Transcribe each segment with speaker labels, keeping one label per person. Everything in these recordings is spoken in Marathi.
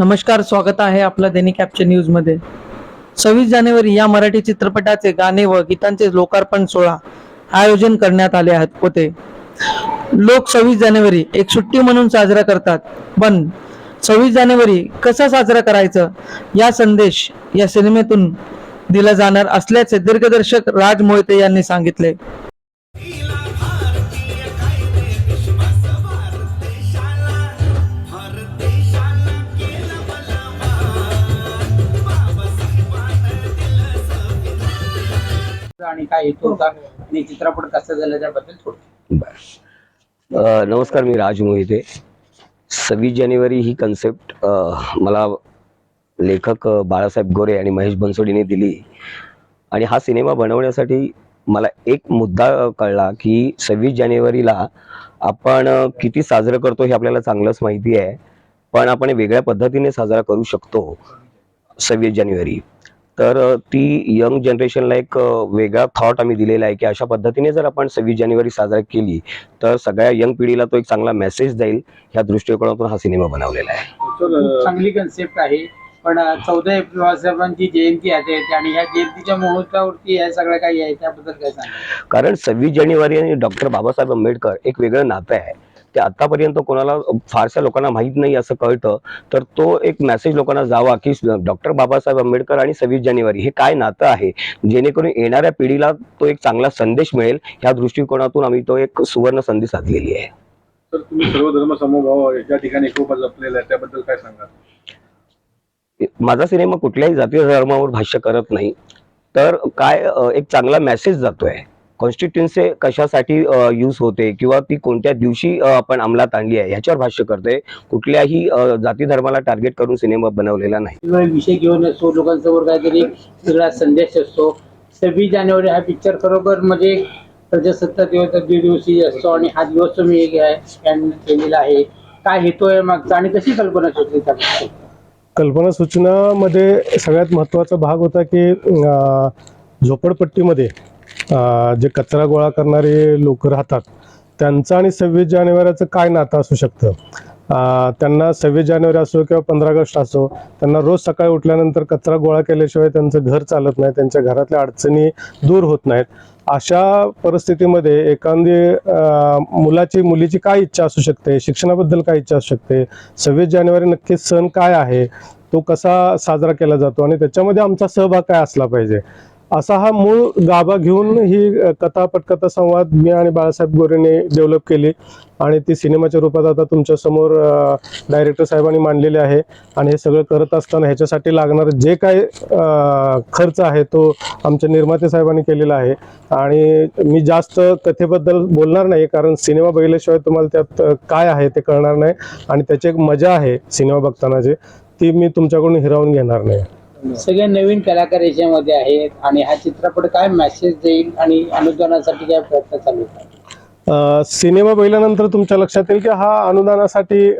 Speaker 1: नमस्कार स्वागत आहे आपलं दैनिक कॅप्चर न्यूजमध्ये. सव्वीस जानेवारी या मराठी चित्रपटाचे गाणे व गीतांचे लोकार्पण सोहळा आयोजन करण्यात आले आहेत होते. लोक सव्वीस जानेवारी एक सुट्टी म्हणून साजरा करतात पण सव्वीस जानेवारी कसा साजरा करायचं या संदेश या सिनेमेतून दिला जाणार असल्याचे दिग्दर्शक राज मोहिते यांनी सांगितले.
Speaker 2: आणि काय हेतू होता आणि चित्रपट कसा झाला त्याबद्दल थोडं
Speaker 3: नमस्कार मी राज मोहिते. सव्वीस जानेवारी ही कन्सेप्ट मला लेखक बाळासाहेब गोरे आणि महेश बनसोडीने दिली. आणि हा सिनेमा बनवण्यासाठी मला एक मुद्दा कळला की सव्वीस जानेवारीला आपण किती साजरं करतो हे आपल्याला चांगलंच माहिती आहे. पण आपण हे वेगळ्या पद्धतीने साजरा करू शकतो सव्वीस जानेवारी. तर ती यंग जनरेशनला एक वेगळा थॉट आम्ही दिलेला आहे की अशा पद्धतीने जर आपण सव्वीस जानेवारी साजरा केली तर सगळ्या यंग पिढीला तो एक चांगला मेसेज जाईल ह्या दृष्टिकोनातून हा सिनेमा बनवलेला आहे.
Speaker 2: चांगली कन्सेप्ट आहे. पण चौदा एप्रिल बाबासाहेबांची जयंती आहे आणि ह्या जयंतीच्या मुहूर्तावरती या सगळ्या काही आहे त्याबद्दल काय सांगा
Speaker 3: कारण सव्वीस जानेवारी आणि डॉक्टर बाबासाहेब आंबेडकर एक वेगळं नातं आहे. ते आतापर्यंत कोणाला फारशा लोकांना माहीत नाही असं कळतं तर तो एक मेसेज लोकांना जावा की डॉक्टर बाबासाहेब आंबेडकर आणि सव्वीस जानेवारी हे काय नातं आहे? जेणेकरून येणाऱ्या पिढीला तो एक चांगला संदेश मिळेल. ह्या दृष्टिकोनातून आम्ही तो एक सुवर्ण संधी साधलेली आहे.
Speaker 4: तर तुम्ही सर्व धर्म समभाव या ठिकाणी एकोपा जपलेला आहे त्याबद्दल काय सांगा
Speaker 3: माझा सिनेमा कुठल्याही जाती धर्मावर भाष्य करत नाही तर काय एक चांगला मेसेज जातोय. कॉन्स्टिट्युन्सी कशासाठी यूज होते किंवा ती कोणत्या दिवशी आपण अंमलात आणली आहे ह्याच्यावर भाष्य करते. कुठल्याही जाती धर्माला टार्गेट करून सिनेमा बनवलेला नाही.
Speaker 2: विषय घेऊन असतो लोकांसमोर काहीतरी वेगळा संदेश असतो. सव्वीस जानेवारी हा पिक्चर खरोखर म्हणजे प्रजासत्ताक दिवस दिवशी असतो आणि हा दिवस तुम्ही केलेला आहे. काय हेतू आहे मागचा आणि कशी कल्पना सुचली त्याबद्दल
Speaker 5: कल्पना सूचनामध्ये सगळ्यात महत्त्वाचा भाग होता की झोपडपट्टीमध्ये जे कचरा गोळा करणारे लोक राहतात त्यांचं आणि सव्वीस जानेवारीचं काय नातं असू शकतं? त्यांना सव्वीस जानेवारी असो किंवा पंधरा ऑगस्ट असो त्यांना रोज सकाळी उठल्यानंतर कचरा गोळा केल्याशिवाय त्यांचं घर चालत नाही त्यांच्या घरातल्या अडचणी दूर होत नाहीत. अशा परिस्थितीमध्ये एखादी मुलाची मुलीची काय इच्छा असू शकते? शिक्षणाबद्दल काय इच्छा असू शकते? सव्वीस जानेवारी नक्की सण काय आहे? तो कसा साजरा केला जातो? आणि त्याच्यामध्ये आमचा सहभाग काय असला पाहिजे? असा हा मूळ गाभा घेऊन ही कथा पटकथा संवाद मी आणि बाळासाहेब गोरेने डेव्हलप केली. आणि ती सिनेमाच्या रूपात आता तुमच्यासमोर डायरेक्टर साहेबांनी मांडलेली आहे. आणि हे सगळं करत असताना ह्याच्यासाठी लागणार जे काय खर्च आहे तो आमच्या निर्माते साहेबांनी केलेला आहे. आणि मी जास्त कथेबद्दल बोलणार नाही कारण सिनेमा बघितल्याशिवाय तुम्हाला त्यात काय आहे ते कळणार नाही. आणि त्याची एक मजा आहे सिनेमा बघतानाची ती मी तुमच्याकडून हिरावून घेणार नाही.
Speaker 2: सगळे नवीन कलाकार याच्यामध्ये आहेत आणि हा चित्रपट काय मेसेज देईल आणि अनुदानासाठी काय प्रयत्न चालू आहेत?
Speaker 5: सिनेमा बघितल्यानंतर तुमच्या लक्षात येईल की हा अनुदानासाठी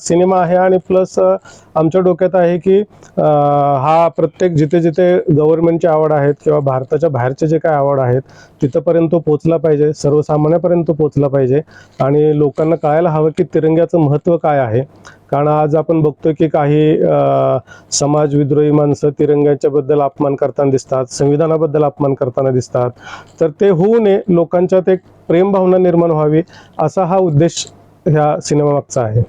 Speaker 5: सिनेमा आहे आणि प्लस आमच्या डोक्यात आहे की हा प्रत्येक जिथे जिथे गव्हर्नमेंटची आवड आहेत किंवा भारताच्या बाहेरचे जे काय आवड आहेत तिथंपर्यंत तो पोचला पाहिजे सर्वसामान्यापर्यंत पोचला पाहिजे आणि लोकांना कळायला हवं की तिरंग्याचं महत्त्व काय आहे. कारण आज आपण बघतोय की काही समाज विद्रोही माणसं तिरंग्याच्या बद्दल अपमान करताना दिसतात संविधानाबद्दल अपमान करताना दिसतात. तर ते होऊ नये लोकांच्यात एक प्रेम भावना निर्माण व्हावी असा हा उद्देश ह्या सिनेमामागचा आहे.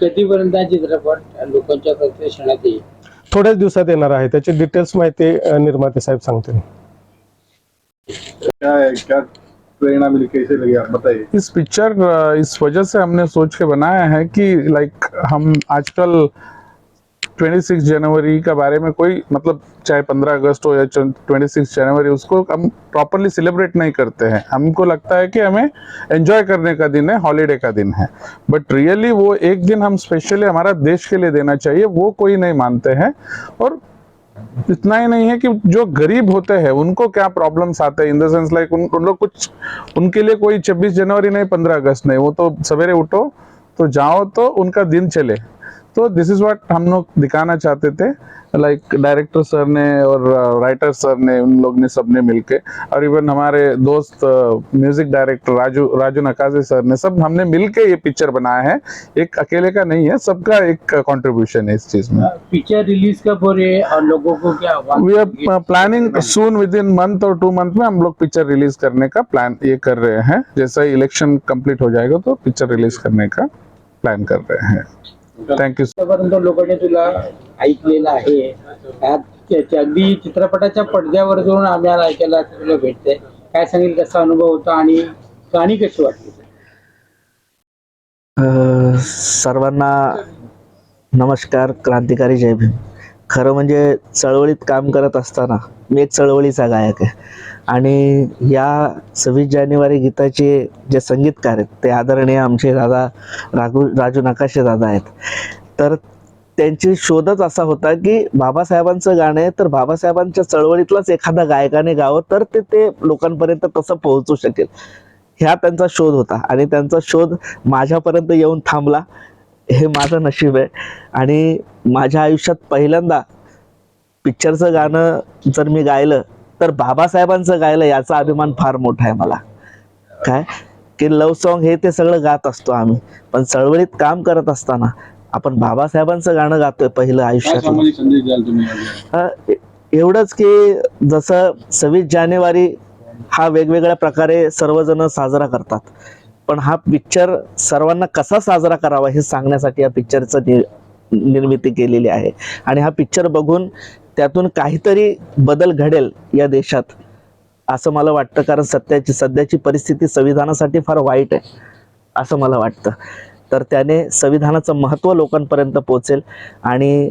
Speaker 2: कधीपर्यंत हा चित्रपट लोकांच्या प्रदर्शनात येईल?
Speaker 5: थोड्याच दिवसात येणार आहे त्याची डिटेल्स माहिती निर्माते साहेब सांगतील.
Speaker 4: क्या क्या प्रेरणा मिली, कैसे लगी आप, बताइए।
Speaker 6: इस पिक्चर इस वजह से हमने सोच के बनाया है कि लाइक हम आजकल 26 जनवरी के बारे में कोई मतलब चाहे 15 अगस्त हो या 26 जनवरी, उसको हम प्रॉपरली सेलिब्रेट नहीं करते हैं। हमको लगता है कि हमें एंजॉय करने का दिन है हॉलीडे का दिन है। बट रियली वो एक दिन हम स्पेशली हमारा देश के लिए देना चाहिए, वो कोई नहीं मानते हैं। और इतना ही नहीं है कि जो गरीब होते हैं उनको क्या प्रॉब्लम्स आते हैं? इन द सेंस लाइक उन, उन लोग कुछ उनके लिए कोई 26 जनवरी नहीं 15 अगस्त नहीं वो तो सवेरे उठो तो जाओ तो उनका दिन चले। तो दिस इज़ व्हाट हम लोग दिखाना चाहते थे लाइक like, डायरेक्टर सर ने और राइटर सर ने उन लोग ने सबने मिलके और इवन हमारे दोस्त music director Raju Raju Nakaje sir ने सब हमने मिलके ये पिक्चर बनाया है। एक अकेले का नहीं है सबका एक कंट्रीब्यूशन है इस चीज़ में।
Speaker 2: पिक्चर रिलीज़ कब हो रही है और लोगों को क्या
Speaker 6: we are planning soon within month और टू मंथ में हम लोग पिक्चर रिलीज़ करने का प्लान ये कर रहे हैं। जैसा इलेक्शन कंप्लीट हो जाएगा तो पिक्चर रिलीज़ करने का प्लान कर रहे हैं। थँक्यू
Speaker 2: आतापर्यंत लोकांनी तुला ऐकलेलं आहे. यात त्या- त्या अगदी चित्रपटाच्या पडद्यावर जाऊन आम्हाला ऐकायला तुला भेटतंय. काय सांगेल कसा अनुभव होता आणि गाणी कशी वाटली?
Speaker 7: अ, सर्वांना नमस्कार क्रांतिकारी जय भीम. खरं म्हणजे चळवळीत काम करत असताना मी एक चळवळीचा गायक आहे. आणि या सव्वीस जानेवारी गीताचे जे संगीतकार आहेत ते आदरणीय आमचे दादा राघू राजू नकाशे दादा आहेत. तर त्यांची शोधच असा होता की बाबासाहेबांचं गाणं आहे तर बाबासाहेबांच्या चळवळीतलाच एखादा गायकाने गावं तर ते ते लोकांपर्यंत तसं पोहोचू शकेल. ह्या त्यांचा शोध होता आणि त्यांचा शोध माझ्यापर्यंत येऊन थांबला. हे माझं नशीब आहे. आणि माझ्या आयुष्यात पहिल्यांदा पिक्चरचं गाणं जर मी गायलं तर बाबासाहेबांचं गायलं याचा अभिमान फार मोठा आहे मला. काय? की लव सॉन्ग हे ते सगळं गात असतो आम्ही. पण चळवळीत काम करत असताना आपण बाबासाहेबांचं गाणं गातोय पहिलं आयुष्यात. एवढंच की जसं सव्वीस जानेवारी हा वेगवेगळ्या प्रकारे सर्वजण साजरा करतात. पण हा पिक्चर सर्वांना कसा साजरा करावा हे सांगण्यासाठी या पिक्चरचं निर्मिती केलेली आहे. आणि हा पिक्चर बघून त्यातून काहीतरी बदल घडेल या देशात असं मला वाटतं. कारण सध्याची सध्याची परिस्थिती संविधानासाठी फार वाईट आहे असं मला वाटतं. तर त्याने संविधानाचं महत्त्व लोकांपर्यंत पोचेल आणि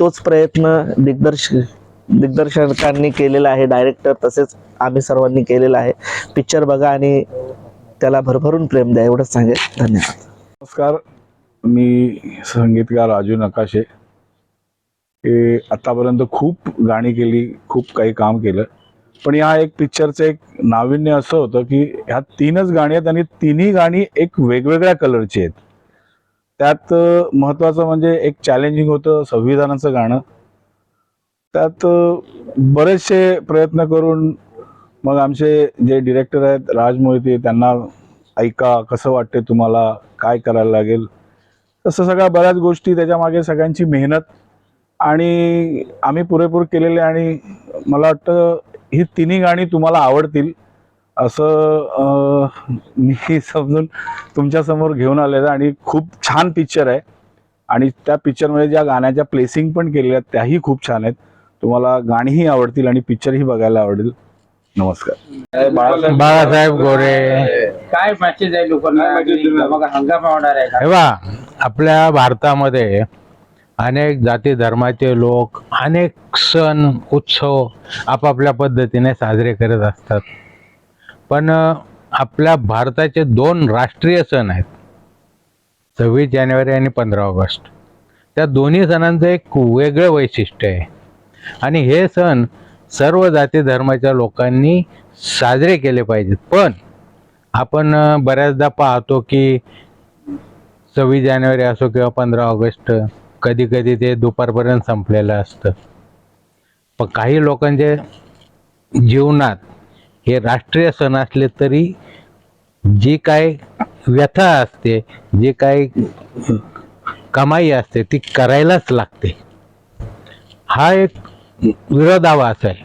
Speaker 7: तोच प्रयत्न दिग्दर्श दिग्दर्शकांनी केलेला आहे डायरेक्टर तसेच आम्ही सर्वांनी केलेला आहे. पिक्चर बघा आणि त्याला भरभरून प्रेम द्या एवढंच सांगेल. धन्यवाद.
Speaker 4: नमस्कार मी संगीतकार राजू नकाशे. हे आतापर्यंत खूप गाणी केली खूप काही काम केलं. पण या एक पिक्चरचं एक नाविन्य असं होतं की ह्या तीनच गाणी आहेत आणि तिन्ही गाणी एक वेगवेगळ्या कलरची आहेत. त्यात महत्त्वाचं म्हणजे एक चॅलेंजिंग होतं संविधानाचं गाणं. त्यात बरेचसे प्रयत्न करून मग आमचे जे डिरेक्टर आहेत राज मोहिते त्यांना ऐका कसं वाटते तुम्हाला काय करायला लागेल? तसं सगळ्या बऱ्याच गोष्टी त्याच्यामागे सगळ्यांची मेहनत आणि आम्ही पुरेपूर केलेले आणि मला वाटतं ही तिन्ही गाणी तुम्हाला आवडतील असं मी समजून तुमच्यासमोर घेऊन आलेलं आणि खूप छान पिक्चर आहे. आणि त्या पिक्चरमध्ये ज्या गाण्याच्या प्लेसिंग पण केलेल्या आहेत त्याही खूप छान आहेत. तुम्हाला गाणीही आवडतील आणि पिक्चरही बघायला आवडेल. नमस्कार. बाळासाहेब
Speaker 8: बाळासाहेब गोरे.
Speaker 2: काय मॅसेज आहे लोकांना? हंगामा होणार आहे.
Speaker 8: आपल्या भारतामध्ये अनेक जाती धर्माचे लोक अनेक सण उत्सव आपापल्या पद्धतीने साजरे करत असतात. पण आपल्या भारताचे दोन राष्ट्रीय सण आहेत. सव्वीस जानेवारी आणि पंधरा ऑगस्ट. त्या दोन्ही सणांचं एक वेगळं वैशिष्ट्य आहे. आणि हे सण सर्व जाती धर्माच्या लोकांनी साजरे केले पाहिजेत. पण आपण बऱ्याचदा पाहतो की सव्वीस जानेवारी असो किंवा पंधरा ऑगस्ट कधी कधी ते दुपारपर्यंत संपलेलं असतं. पण काही लोकांच्या जीवनात हे राष्ट्रीय सण असले तरी जी काय व्यथा असते जी काय कमाई असते ती करायलाच लागते. हा एक विरोधाभास आहे.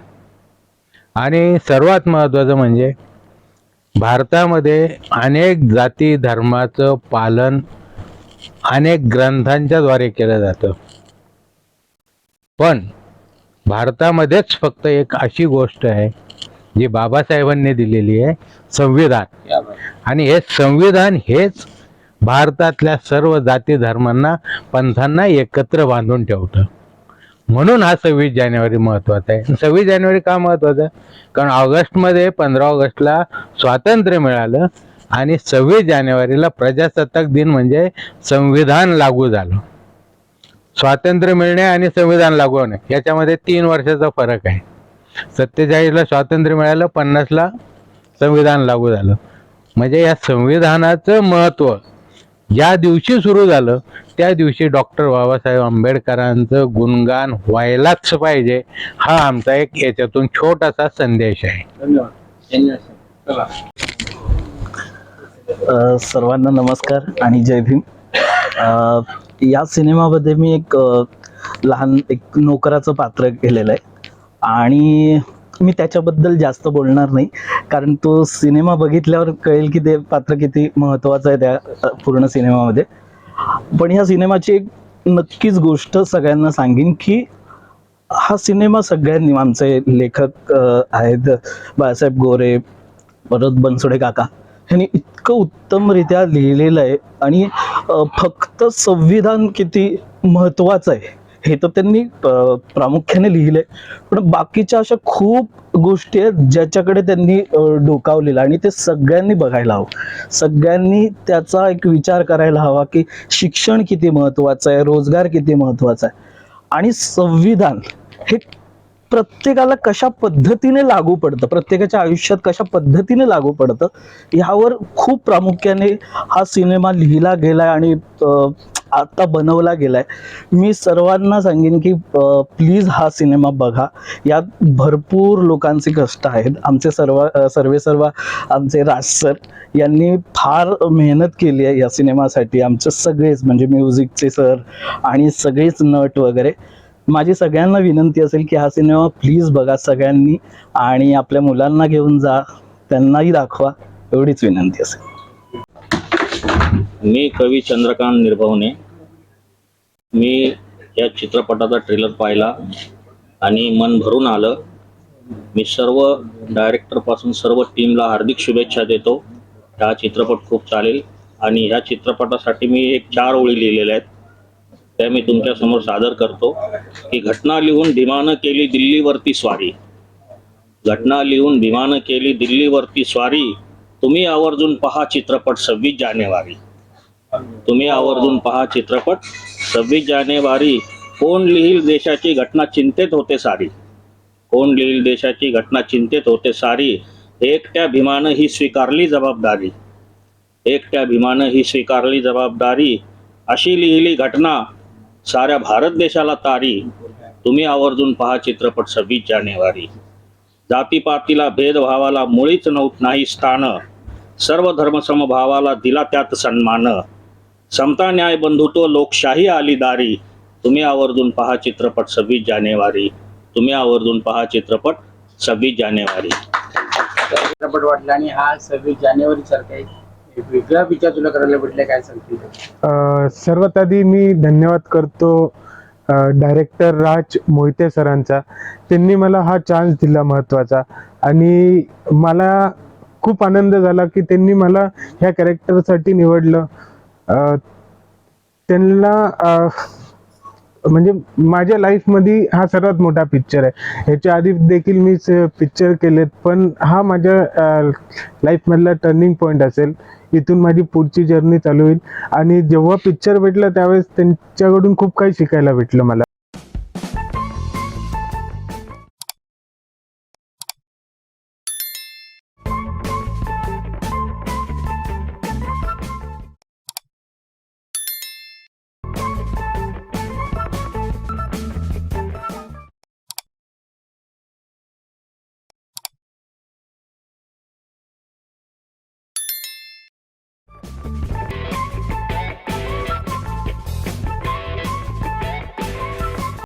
Speaker 8: आणि सर्वात महत्त्वाचं म्हणजे भारतामध्ये अनेक जाती धर्माचं पालन अनेक ग्रंथांच्या द्वारे केलं जातं. पण भारतामध्येच फक्त एक अशी गोष्ट आहे जी बाबासाहेबांनी दिलेली आहे संविधान. आणि हे संविधान हेच भारतातल्या सर्व जाती धर्मांना पंथांना एकत्र बांधून ठेवतं. म्हणून हा सव्वीस जानेवारी महत्त्वाचा आहे. सव्वीस जानेवारी का महत्त्वाचा आहे? कारण ऑगस्टमध्ये पंधरा ऑगस्टला स्वातंत्र्य मिळालं. आणि सव्वीस जानेवारीला प्रजासत्ताक दिन म्हणजे संविधान लागू झालं. स्वातंत्र्य मिळणे आणि संविधान लागू होणे याच्यामध्ये तीन वर्षाचा फरक आहे. सत्तेचाळीसला स्वातंत्र्य मिळालं पन्नासला संविधान लागू झालं. म्हणजे या संविधानाचं महत्त्व ज्या दिवशी सुरू झालं त्या दिवशी डॉक्टर बाबासाहेब आंबेडकरांचं गुणगान व्हायलाच पाहिजे हा आमचा एक याच्यातून छोटासा संदेश आहे.
Speaker 2: धन्यवाद. धन्यवाद. चला.
Speaker 9: सर्वांना नमस्कार आणि जय भीम. या सिनेमामध्ये मी एक लहान एक नोकराचं पात्र केलेलं आहे. आणि मी त्याच्याबद्दल जास्त बोलणार नाही कारण तो सिनेमा बघितल्यावर कळेल की ते पात्र किती महत्त्वाचं आहे त्या पूर्ण सिनेमामध्ये. पण ह्या सिनेमाची एक नक्कीच गोष्ट सगळ्यांना सांगेन की हा सिनेमा सगळ्यांनी आमचे लेखक आहेत बाळासाहेब गोरे परत बनसोडे काका ह्यांनी इतकं उत्तमरित्या लिहिलेलं आहे आणि फक्त संविधान किती महत्त्वाचं आहे हे तर त्यांनी प्रामुख्याने लिहिलंय. पण बाकीच्या अशा खूप गोष्टी आहेत ज्याच्याकडे त्यांनी डोकावलेलं आणि ते सगळ्यांनी बघायला हवं. सगळ्यांनी त्याचा एक विचार करायला हवा की शिक्षण किती महत्त्वाचं आहे रोजगार किती महत्त्वाचा आहे. आणि संविधान हे प्रत्येकाला कशा पद्धतीने लागू पडतं प्रत्येकाच्या आयुष्यात कशा पद्धतीने लागू पडतं ह्यावर खूप प्रामुख्याने हा सिनेमा लिहिला गेलाय आणि आता बनवला गेलाय. मी सर्वांना सांगेन की प्लीज हा सिनेमा बघा. यात भरपूर लोकांचे कष्ट आहेत. आमचे सर्व सर्वे सर्व आमचे राज सर यांनी फार मेहनत केली आहे या सिनेमासाठी. आमचे सगळेच म्हणजे म्युझिकचे सर आणि सगळेच नट वगैरे माझी सगळ्यांना विनंती असेल की हा सिनेमा प्लीज बघा सगळ्यांनी आणि आपल्या मुलांना घेऊन जा. त्यांनाही दाखवा. एवढीच विनंती असेल.
Speaker 10: मी कवी चंद्रकांत निर्भवने. मी या चित्रपटाचा ट्रेलर पाहिला आणि मन भरून आलं. मी सर्व डायरेक्टरपासून सर्व टीमला हार्दिक शुभेच्छा देतो. हा चित्रपट खूप चालेल आणि ह्या चित्रपटासाठी मी एक चार ओळी लिहिलेल्या आहेत. त्या मी तुमच्यासमोर सादर करतो की घटना लिहून भीमानं केली दिल्लीवरती स्वारी. घटना लिहून भीमानं केली दिल्लीवरती स्वारी. तुम्ही आवर्जून पहा चित्रपट सव्वीस जानेवारी. तुम्ही आवर्जून पहा चित्रपट सव्वीस जानेवारी. कोण लिहिल देशाची घटना चिंतेत होते सारी? कोण लिहिल देशाची घटना चिंतेत होते सारी? एकट्या भीमानं ही स्वीकारली जबाबदारी. एकट्या भीमानं ही स्वीकारली जबाबदारी. अशी लिहिली घटना साऱ्या भारत देशाला तारी तुम्ही आवर्जून पहा चित्रपट सव्वीस जानेवारी. जातीपातीला भेदभावाला मुळीच नव्हत नाही स्थान. सर्व धर्मसमभावाला दिला त्यात सन्मान. समता न्याय बंधुत्व लोकशाही आली दारी. तुम्ही आवर्जून पहा चित्रपट सव्वीस जानेवारी. तुम्ही आवर्जून पहा चित्रपट सव्वीस जानेवारी.
Speaker 2: चित्रपट वाटला आणि हा सव्वीस जानेवारी सारखा एक वेगळा विचार तुला करायला भेटला काय सांगतील
Speaker 11: अ, सर्वात आधी मी धन्यवाद करतो डायरेक्टर राज मोहिते सरांचा. त्यांनी मला हा चान्स दिला महत्त्वाचा आणि मला खूप आनंद झाला की त्यांनी मला ह्या कॅरेक्टरसाठी निवडलं. अ, त्यांना अ, म्हणजे माझ्या लाईफमध्ये हा सर्वात मोठा पिक्चर आहे. ह्याच्या आधी देखील मी पिक्चर केलेत पण हा माझ्या लाईफमधला टर्निंग पॉईंट असेल. इथून माझी पुढची जर्नी चालू होईल. आणि जेव्हा पिक्चर भेटलं त्यावेळेस त्यांच्याकडून खूप काही शिकायला भेटलं मला.